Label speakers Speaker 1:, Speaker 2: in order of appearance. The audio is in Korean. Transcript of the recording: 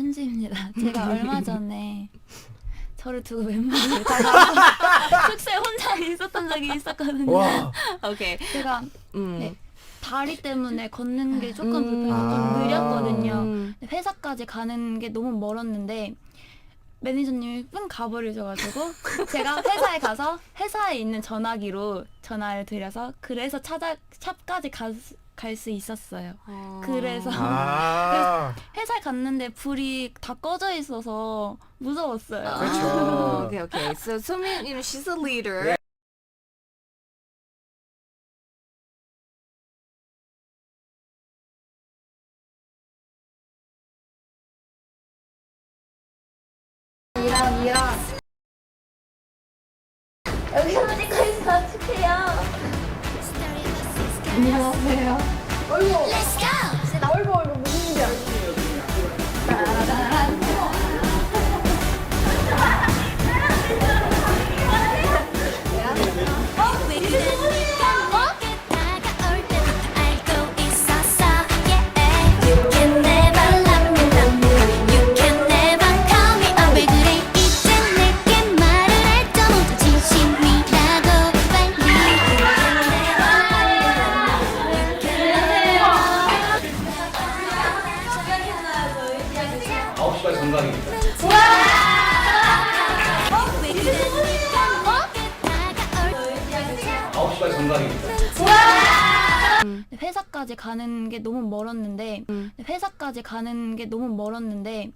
Speaker 1: 편지입니다. 제가 얼마 전에 저를 두고 멤버들 다 나가서 숙소에 혼자 있었던 적이 있었거든요.
Speaker 2: 와.
Speaker 3: 오케이.
Speaker 1: 제가
Speaker 3: 음.
Speaker 1: 네, 다리 때문에 걷는 게 조금
Speaker 3: 음.
Speaker 1: 불편해서 좀
Speaker 2: 아.
Speaker 1: 느렸거든요.
Speaker 3: 음.
Speaker 1: 회사까지 가는 게 너무 멀었는데 매니저님이 뿡 가버리셔가지고 제가 회사에 가서 회사에 있는 전화기로 전화를 드려서 그래서 찾아 샵까지 갈 수 있었어요.
Speaker 3: 어.
Speaker 1: 그래서
Speaker 2: 아.
Speaker 1: 회사에 갔는데 불이 다 꺼져 있어서 무서웠어요.
Speaker 2: 그렇죠.
Speaker 3: 오케이 오케이. So 소민, you know, she's a leader.
Speaker 1: 이랑 이랑 여기 하나 찍고 있어 축해요. 안녕하세요.
Speaker 4: 다가올
Speaker 5: 9시까지 정강입니다.
Speaker 4: 다가올
Speaker 5: 9시까지 정강입니다.
Speaker 1: 회사까지 가는 게 너무 멀었는데
Speaker 3: 음.
Speaker 1: 회사까지 가는 게 너무 멀었는데